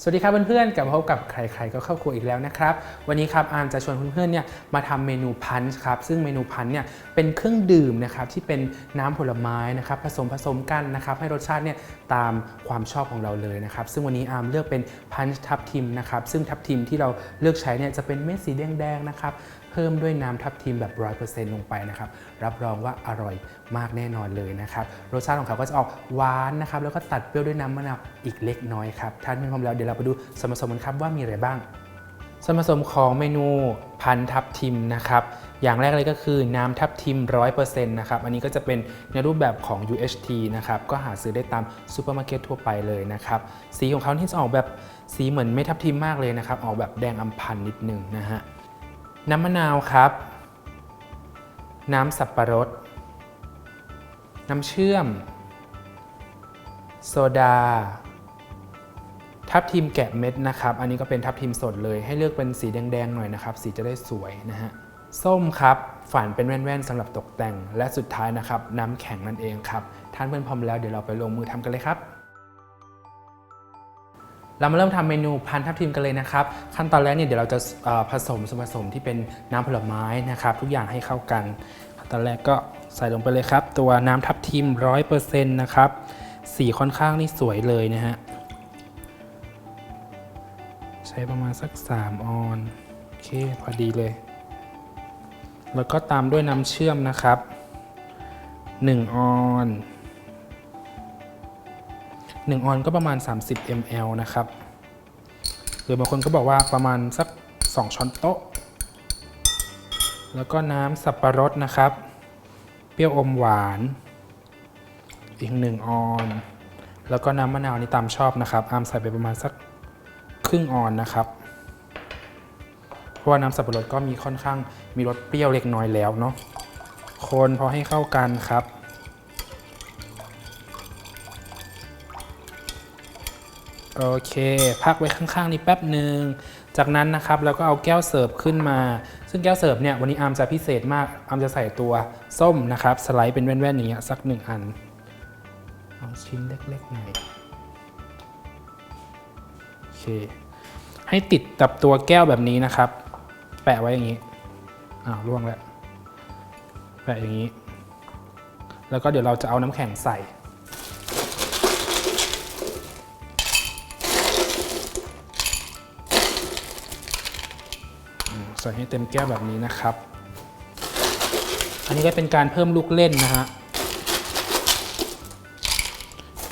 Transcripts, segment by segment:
สวัสดีครับเพื่อนๆกลับมาพบกับใครๆก็เข้าครัวอีกแล้วนะครับ วันนี้ครับอาร์มจะชวนเพื่อนๆเนี่ยมาทำเมนูพันช์ครับซึ่งเมนูพันช์เนี่ยเป็นเครื่องดื่มนะครับที่เป็นน้ำผลไม้นะครับผสมผสมกันนะครับให้รสชาติเนี่ยตามความชอบของเราเลยนะครับซึ่งวันนี้อาร์มเลือกเป็นพันช์ทับทิมนะครับซึ่งทับทิมที่เราเลือกใช้เนี่ยจะเป็นเม็ดสีแดงๆนะครับ พิ่มด้วยน้ำทับทิมแบบ 100%ลงไปนะครับ รับรองว่าอร่อยมากแน่นอนเลยนะครับ รสชาติของเขาก็จะออกหวานนะครับ แล้วก็ตัดเปรี้ยวด้วยน้ำมะนาวอีกเล็กน้อยครับท่านเป็นพร้อมแล้วเดี๋ยวเราไปดูส่วนผสมกันครับว่ามีอะไรบ้างส่วนผสมของเมนูพันทับทิมนะครับ อย่างแรกเลยก็คือน้ำทับทิม 100%นะครับ อันนี้ก็จะเป็นในรูปแบบของ UHT นะครับ ก็หาซื้อได้ตามซูเปอร์มาร์เก็ตทั่วไปเลยนะครับ สีของเขาที่จะออกแบบสีเหมือนไม่ทับทิมมากเลยนะครับ ออกแบบแดงอำพันนิดนึงนะฮะ น้ำมะนาวครับ น้ำสับปะรด น้ำเชื่อม โซดา ทับทิมแกะเม็ดนะครับ อันนี้ก็เป็นทับทิมสดเลย ให้เลือกเป็นสีแดงๆหน่อยนะครับ สีจะได้สวยนะฮะ ส้มครับฝานเป็นแว่นๆสำหรับตกแต่ง และสุดท้ายนะครับ น้ำแข็งนั่นเองครับ ท่านเพื่อนพร้อมแล้วเดี๋ยวเราไปลงมือทำกันเลยครับ เรามาเริ่มทำเมนูพันทับทิมกันเลยนะครับ ขั้นตอนแรกเนี่ยเดี๋ยวเราจะผสมส่วนผสมที่เป็นน้ำผลไม้นะครับ ทุกอย่างให้เข้ากัน ขั้นตอนแรกก็ใส่ลงไปเลยครับ ตัวน้ำทับทิม100%นะครับสีค่อนข้างนี่สวยเลยนะฮะใช้ประมาณสัก 3 ออนโอเคพอดีเลย แล้วก็ตามด้วยน้ำเชื่อมนะครับ 1 ออน 1ออนก็ประมาณ 30 ml นะครับหรือบางคนก็บอกว่าประมาณสัก 2 ช้อนโต๊ะ แล้วก็น้ำสับปะรดนะครับ เปรี้ยวอมหวาน อีก 1 ออน แล้วก็น้ำมะนาวนี่ตามชอบนะครับ อามใส่ไปประมาณสักครึ่งออนนะครับเพราะว่าน้ำสับปะรดก็มีค่อนข้างมีรสเปรี้ยวเล็กน้อยแล้วเนาะคนพอให้เข้ากันครับ โอเค พักไว้ข้างๆนี้แป๊บหนึ่ง จากนั้นนะครับเราก็เอาแก้วเสิร์ฟขึ้นมา ซึ่งแก้วเสิร์ฟเนี่ยวันนี้อาร์มจะพิเศษมากอาร์มจะใส่ตัวส้มนะครับสไลด์เป็นแว่นๆอย่างเงี้ยสักหนึ่งอัน เอาชิ้นเล็กๆหน่อยโอเค ให้ติดกับตัวแก้วแบบนี้นะครับ แปะไว้อย่างนี้อ้าวล่วงแล้ว แปะอย่างนี้ แล้วก็เดี๋ยวเราจะเอาน้ำแข็งใส่ ใส่ให้เต็มแก้วแบบนี้นะครับ อันนี้ก็เป็นการเพิ่มลูกเล่นนะฮะ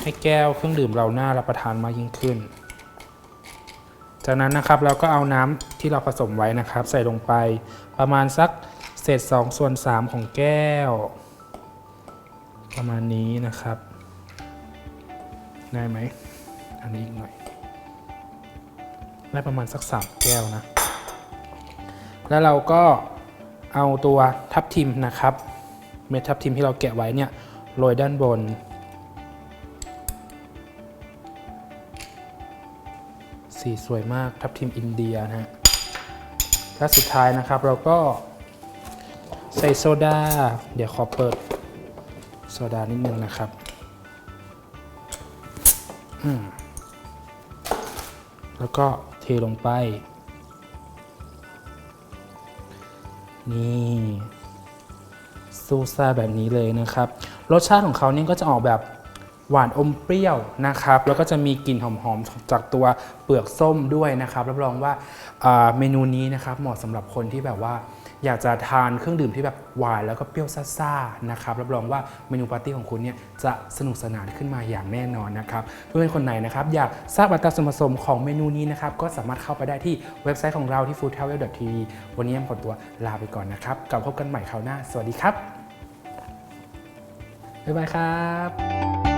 ให้แก้วเครื่องดื่มเราหน่ารับประทานมากยิ่งขึ้น จากนั้นนะครับเราก็เอาน้ำที่เราผสมไว้นะครับ ใส่ลงไปประมาณสักเศษ2ส่วน3ของแก้ว ประมาณนี้นะครับ ได้ไหม อันนี้อีกหน่อย ได้ประมาณสัก 3 แก้วนะ แล้วเราก็เอาตัวทับทิมนะครับ เม็ดทับทิมที่เราแกะไว้เนี่ยโรยด้านบน สีสวยมากทับทิมอินเดียนะฮะและสุดท้ายนะครับเราก็ใส่โซดา เดี๋ยวขอเปิดโซดานิดนึงนะครับแล้วก็เทลงไป นี่ซูซ่าแบบนี้เลยนะครับ รสชาติของเขาเนี่ยก็จะออกแบบหวานอมเปรี้ยวนะครับ แล้วก็จะมีกลิ่นหอมๆ จากตัวเปลือกส้มด้วยนะครับ รับรองว่าอ่าเมนูนี้นะครับเหมาะสำหรับคนที่แบบว่า อยากจะทานเครื่องดื่มที่แบบหวานแล้วก็เปรี้ยวซ่าๆนะครับรับรองว่าเมนูปาร์ตี้ของคุณเนี่ยจะสนุกสนานขึ้นมาอย่างแน่นอนนะครับเพื่อนคนไหนนะครับอยากทราบอัตราส่วนผสมของเมนูนี้นะครับก็สามารถเข้าไปได้ที่เว็บไซต์ของเราที่ foodtravel.tv วันนี้แอมขอตัวลาไปก่อนนะครับกลับพบกันใหม่คราวหน้า สวัสดีครับบ๊ายบายครับ